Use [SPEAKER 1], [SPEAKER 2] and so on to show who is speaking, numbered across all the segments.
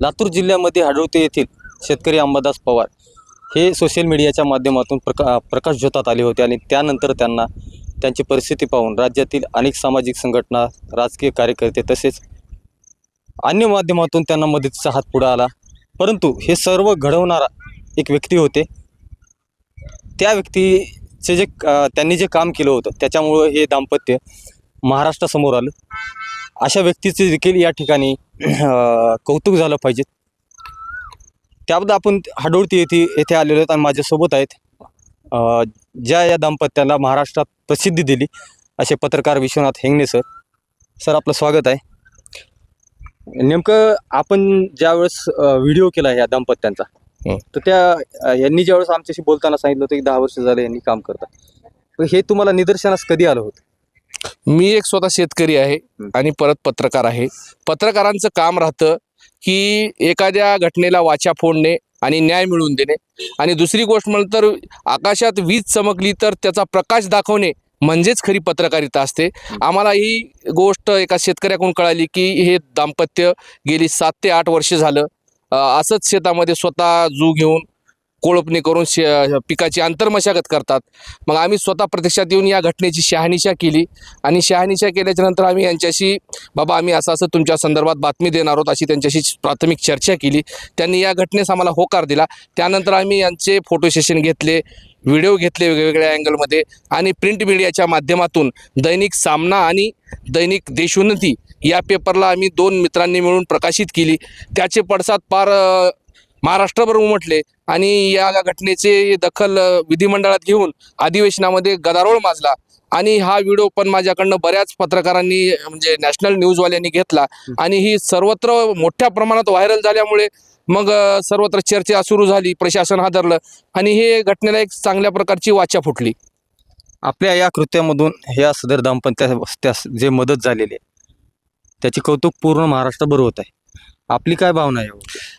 [SPEAKER 1] लातूर जिल्ह्यामध्ये हाडोळते येथील शेतकरी अंबादास पवार हे सोशल मीडियाच्या माध्यमातून प्रका प्रकाश झोतात आले होते आणि त्यानंतर त्यांना त्यांची परिस्थिती पाहून राज्यातील अनेक सामाजिक संघटना राजकीय कार्यकर्ते तसेच अन्य माध्यमातून त्यांना मदतीचा हात पुढे आला. परंतु हे सर्व घडवणारा एक व्यक्ती होते. त्या व्यक्तीचे जे त्यांनी जे काम केलं होतं त्याच्यामुळं हे दाम्पत्य महाराष्ट्रासमोर आलं. अशा व्यक्तीचे देखील या ठिकाणी कौतुक झालं पाहिजे. त्याबद्दल आपण हाडोळती येथे येथे आलेलो आहेत आणि माझ्यासोबत आहेत ज्या या दाम्पत्याला महाराष्ट्रात प्रसिद्धी दिली असे पत्रकार विश्वनाथ हेंगणे सर. सर आपलं स्वागत आहे. नेमकं आपण ज्यावेळेस व्हिडिओ केला या दाम्पत्यांचा. तर त्या यांनी ज्यावेळेस आमच्याशी बोलताना सांगितलं होतं की दहा वर्ष झाले यांनी काम करतात. हे तुम्हाला निदर्शनास कधी आलं होतं?
[SPEAKER 2] मी एक स्वतः शेतकरी आहे. आणि परत पत्रकार आहे. पत्रकारांचं काम राहतं की एखाद्या घटनेला वाचा फोडणे आणि न्याय मिळवून देणे. आणि दुसरी गोष्ट म्हणलं तर आकाशात वीज चमकली तर त्याचा प्रकाश दाखवणे म्हणजेच खरी पत्रकारिता असते. आम्हाला ही गोष्ट एका शेतकऱ्याकडून कळाली की हे दाम्पत्य गेली सात ते आठ वर्ष झालं. असंच शेतामध्ये स्वतः जू घेऊन कोळपणी करून शे पिकाची आंतरमशागत करतात. मग आम्ही स्वतः प्रत्यक्षात येऊन या घटनेची शहानिशा केली. आणि शहानिशा केल्याच्यानंतर आम्ही यांच्याशी बाबा आम्ही असं असं तुमच्या संदर्भात बातमी देणार आहोत अशी त्यांच्याशी प्राथमिक चर्चा केली. त्यांनी या घटनेस आम्हाला होकार दिला. त्यानंतर आम्ही यांचे फोटो सेशन घेतले व्हिडिओ घेतले वेगवेगळ्या अँगलमध्ये आणि प्रिंट मीडियाच्या माध्यमातून दैनिक सामना आणि दैनिक देशोन्नती या पेपरला आम्ही दोन मित्रांनी मिळून प्रकाशित केली. त्याचे पडसाद पार महाराष्ट्रभर उमटले आणि या घटनेचे दखल विधिमंडळात घेऊन अधिवेशनामध्ये गदारोळ माजला. आणि हा व्हिडिओ पण माझ्याकडनं बऱ्याच पत्रकारांनी म्हणजे नॅशनल न्यूजवाल्यांनी घेतला. आणि ही सर्वत्र मोठ्या प्रमाणात व्हायरल झाल्यामुळे मग सर्वत्र चर्चा सुरू झाली प्रशासन हादरलं आणि हे घटनेला एक चांगल्या प्रकारची वाचा फुटली.
[SPEAKER 1] आपल्या या कृत्यामधून या सदर दाम्पत्या जे मदत झालेली आहे त्याची कौतुक पूर्ण महाराष्ट्रभर होत आहे. आपली काय भावना आहे?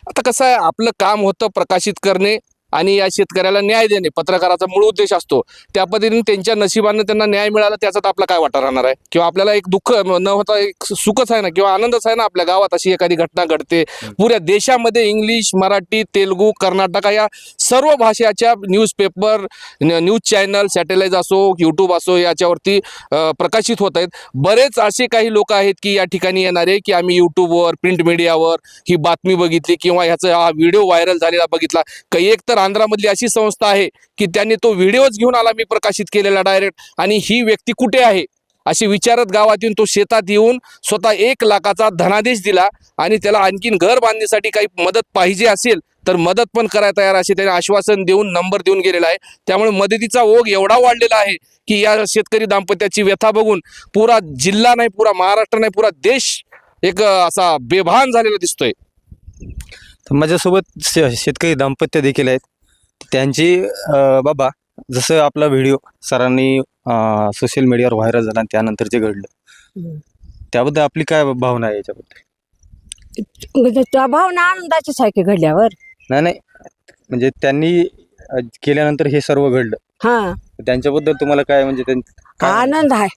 [SPEAKER 2] आता कसं आहे आपलं काम होतं प्रकाशित करणे. आणि या शेतकऱ्याला न्याय देणे पत्रकाराचा मूळ उद्देश असतो. त्या पद्धतीने त्यांच्या नशिबानं त्यांना न्याय मिळाला त्याच्यात आपला काय वाटा राहणार आहे? किंवा आपल्याला एक दुःख न होता एक सुखच आहे ना किंवा आनंदच आहे ना आपल्या गावात अशी एखादी घटना घडते? पुऱ्या देशामध्ये इंग्लिश मराठी तेलुगू कर्नाटक या सर्व भाषाच्या न्यूजपेपर न्यूज चॅनल सॅटेलाईट असो यूट्यूब असो याच्यावरती प्रकाशित होत आहेत. बरेच असे काही लोक आहेत की या ठिकाणी येणारे की आम्ही यूट्यूबवर प्रिंट मीडियावर ही बातमी बघितली किंवा ह्याचा हा व्हिडिओ व्हायरल झालेला बघितला. काही एक तर आंध्रामधली अशी संस्था आहे की त्यांनी तो व्हिडिओच घेऊन आला मी प्रकाशित केलेला डायरेक्ट. आणि ही व्यक्ती कुठे आहे? अशी विचारत गावातून तो शेतात येऊन स्वतः एक लाखाचा धनादेश दिला आणि त्याला आणखीन घर बांधण्यासाठी काही मदत पाहिजे असेल तर मदत पण करायला तयार असे त्याने आश्वासन देऊन नंबर देऊन गेलेला आहे. त्यामुळे मदतीचा ओघ एवढा वाढलेला आहे की या शेतकरी दाम्पत्याची व्यथा बघून पुरा जिल्हा नाही पुरा महाराष्ट्र नाही पुरा देश एक असा बेभान झालेला दिसतोय.
[SPEAKER 1] तर माझ्यासोबत शे- शेतकरी दाम्पत्य देखील आहेत. त्यांची बाबा जसं आपला व्हिडिओ सरांनी सोशल मीडियावर व्हायरल झाला आणि त्यानंतर जे घडलं त्याबद्दल आपली काय भावना आहे याच्याबद्दल?
[SPEAKER 3] त्या भावना आनंदाचीच आहे की घडल्यावर?
[SPEAKER 1] नाही नाही. म्हणजे त्यांनी केल्यानंतर हे सर्व घडलं.
[SPEAKER 3] हा.
[SPEAKER 1] त्यांच्याबद्दल तुम्हाला काय म्हणजे
[SPEAKER 3] आनंद आहे.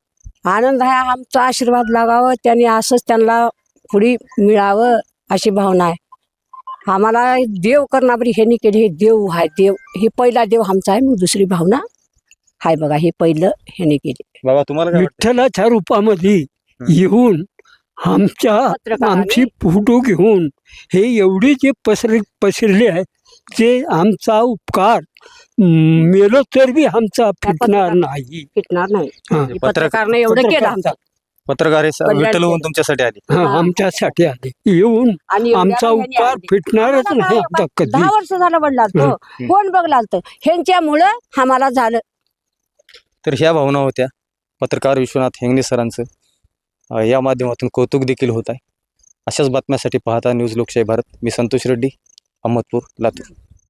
[SPEAKER 3] आनंद आहे आमचा आशीर्वाद लागावं त्यांनी असंच त्यांना पुढे मिळावं अशी भावना आहे. आम्हाला देव करणारी ह्यांनी केली हे देव आहे देव हे पहिला देव आमचा आहे मग दुसरी भावना हाय बघा हे पहिलं ह्याने केली
[SPEAKER 1] बाबा तुम्हाला काय वाटतं?
[SPEAKER 4] विठ्ठलाच्या रूपामध्ये येऊन आमच्या
[SPEAKER 3] पत्रकाराने-
[SPEAKER 4] आमची फोटो घेऊन हे एवढे जे पसर पसरले आहेत ते आमचा उपकार म, मेलो तर बी आमचा फिटणार नाही.
[SPEAKER 3] फिटणार नाही.
[SPEAKER 4] हा.
[SPEAKER 3] हे पत्रकारने एवढं केलं आमचं.
[SPEAKER 1] पत्रकार हे स-
[SPEAKER 3] कल्याण
[SPEAKER 1] विठ्ठल होऊन
[SPEAKER 3] केलं.
[SPEAKER 1] तुमच्यासाठी आले.
[SPEAKER 4] हा. आमच्यासाठी आले. येऊन
[SPEAKER 3] आणि एवढ्या
[SPEAKER 4] आमचा उपकार
[SPEAKER 3] आले.
[SPEAKER 4] फिटणारच नाही. कधी?
[SPEAKER 3] दहा वर्ष झालं वडला तो. कोण बघला तर ह्यांच्यामुळं आम्हाला झालं.
[SPEAKER 1] तर ह्या भावना होत्या पत्रकार विश्वनाथ हेंगणे सरांचं. अ, या माध्यमातून कौतुक देखील होत आहे. अशाच बातम्यासाठी पाहता न्यूज लोकशाही भारत. मी संतोष रेड्डी अहमदपूर लातूर.